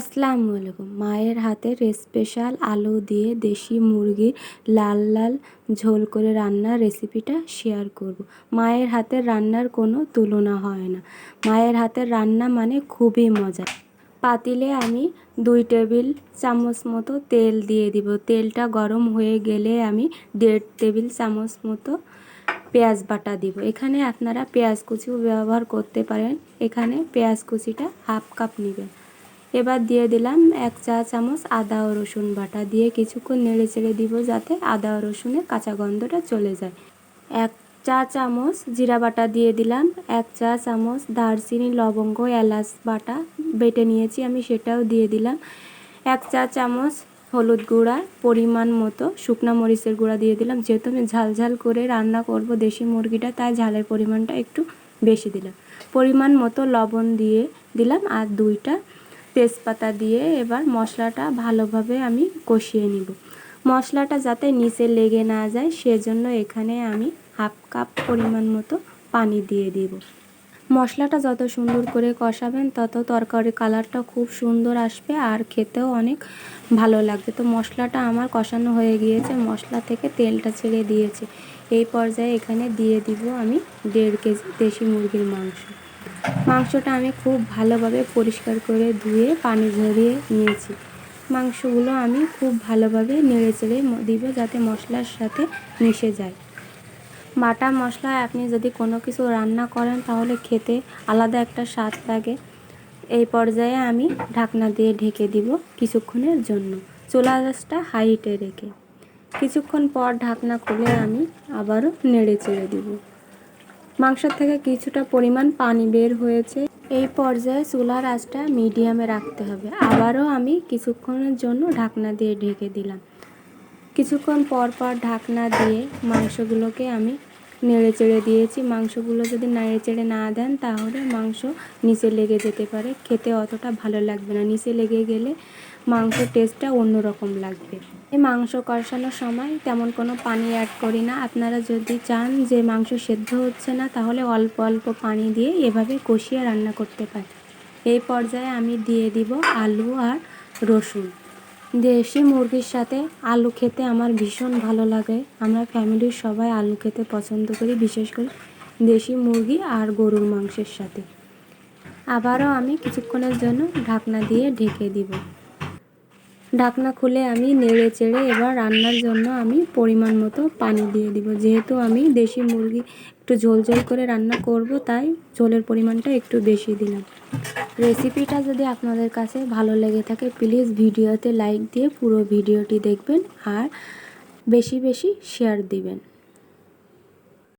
আসসালামু আলাইকুম মায়ের হাতের স্পেশাল আলু দিয়ে দেশি মুরগির লাল লাল ঝোল করে রান্নার রেসিপিটা শেয়ার করব। মায়ের হাতের রান্নার কোনো তুলনা হয় না। মায়ের হাতের রান্না মানে খুবই মজা। পাতিলে আমি দুই টেবিল চামচ মতো তেল দিয়ে দিব। তেলটা গরম হয়ে গেলে আমি দেড় টেবিল চামচ মতো পেঁয়াজ বাটা দিব। এখানে আপনারা পেঁয়াজ কুচিও ব্যবহার করতে পারেন। এখানে পেঁয়াজ কুচিটা হাফ কাপ নেবেন। এবার দিয়ে দিলাম এক চা চামচ আদা ও রসুন বাটা দিয়ে কিছুক্ষণ নেড়ে চেড়ে দিব যাতে আদা ও রসুনের কাঁচা গন্ধটা চলে যায়। এক চা চামচ জিরা বাটা দিয়ে দিলাম, এক চা চামচ দারচিনি, লবঙ্গ, এলাচ বাটা বেটে নিয়েছি আমি সেটাও দিয়ে দিলাম। এক চা চামচ হলুদ গুঁড়া, পরিমাণ মতো শুকনা মরিচের গুঁড়া দিয়ে দিলাম, যেহেতু আমি ঝাল ঝাল করে রান্না করব দেশি মুরগিটা, তাই ঝালের পরিমাণটা একটু বেশি দিলাম। পরিমাণ মতো লবণ দিয়ে দিলাম আর দুইটা তেজপাতা দিয়ে এবার মশলাটা ভালোভাবে আমি কষিয়ে নিব। মশলাটা যাতে নিচে লেগে না যায়, সেজন্য এখানে আমি হাফ কাপ পরিমাণ মতো পানি দিয়ে দিব। মশলাটা যত সুন্দর করে কষাবেন, তত তরকারি কালারটা খুব সুন্দর আসবে আর খেতেও অনেক ভালো লাগবে। তো মশলাটা আমার কষানো হয়ে গিয়েছে, মশলা থেকে তেলটা ছেড়ে দিয়েছে। এই পর্যায়ে এখানে দিয়ে দিব আমি দেড় কেজি দেশি মুরগির মাংস। মাংসটা আমি খুব ভালোভাবে পরিষ্কার করে ধুয়ে, পানি ঝরিয়ে নিয়েছি। মাংসগুলো আমি খুব ভালোভাবে নেড়ে চেড়ে দিব যাতে মশলার সাথে মিশে যায়। বাটা মশলায় আপনি যদি কোনো কিছু রান্না করেন তাহলে খেতে আলাদা একটা স্বাদ লাগে। এই পর্যায়ে আমি ঢাকনা দিয়ে ঢেকে দিব কিছুক্ষণের জন্য। চোলা গাছটা হাইটে রেখে। কিছুক্ষণ পর ঢাকনা খুলে আমি আবারও নেড়ে চেড়ে দিব। মাংস থেকে কিছুটা পরিমাণ পানি বের হয়েছে। এই পর্যায়ে চুলার আঁচটা মিডিয়ামে রাখতে হবে। আবারও আমি কিছুক্ষণের জন্য ঢাকনা দিয়ে ঢেকে দিলাম। কিছুক্ষণ পর পর ঢাকনা দিয়ে মাংসগুলোকে আমি নেড়ে চেড়ে দিয়েছি। মাংসগুলো যদি নেড়ে চেড়ে না দেন, তাহলে মাংস নিচে লেগে যেতে পারে। খেতে অতটা ভালো লাগবে না। নিচে লেগে গেলে মাংসের টেস্টটা অন্যরকম লাগবে। এই মাংস কষানোর সময় তেমন কোনো পানি অ্যাড করি না। আপনারা যদি চান যে মাংস সেদ্ধ হচ্ছে না, তাহলে অল্প অল্প পানি দিয়ে এভাবে কষিয়ে রান্না করতে পারি এই পর্যায়ে আমি দিয়ে দিব আলু আর রসুন। দেশি মুরগির সাথে আলু খেতে আমার ভীষণ ভালো লাগে। আমরা ফ্যামিলির সবাই আলু খেতে পছন্দ করি, বিশেষ করে দেশি মুরগি আর গরুর মাংসের সাথে। আবারও আমি কিছুক্ষণের জন্য ঢাকনা দিয়ে ঢেকে দিব। ঢাকনা খুলে আমি নেড়ে চেড়ে এবার রান্নার জন্য আমি পরিমাণ মতো পানি দিয়ে দিব। যেহেতু আমি দেশি মুরগি একটু ঝোল ঝোল করে রান্না করব, তাই ঝোলের পরিমাণটা একটু বেশি দিলাম। রেসিপিটা যদি আপনাদের কাছে ভালো লেগে থাকে, প্লিজ ভিডিওতে লাইক দিয়ে পুরো ভিডিওটি দেখবেন আর বেশি বেশি শেয়ার দিবেন।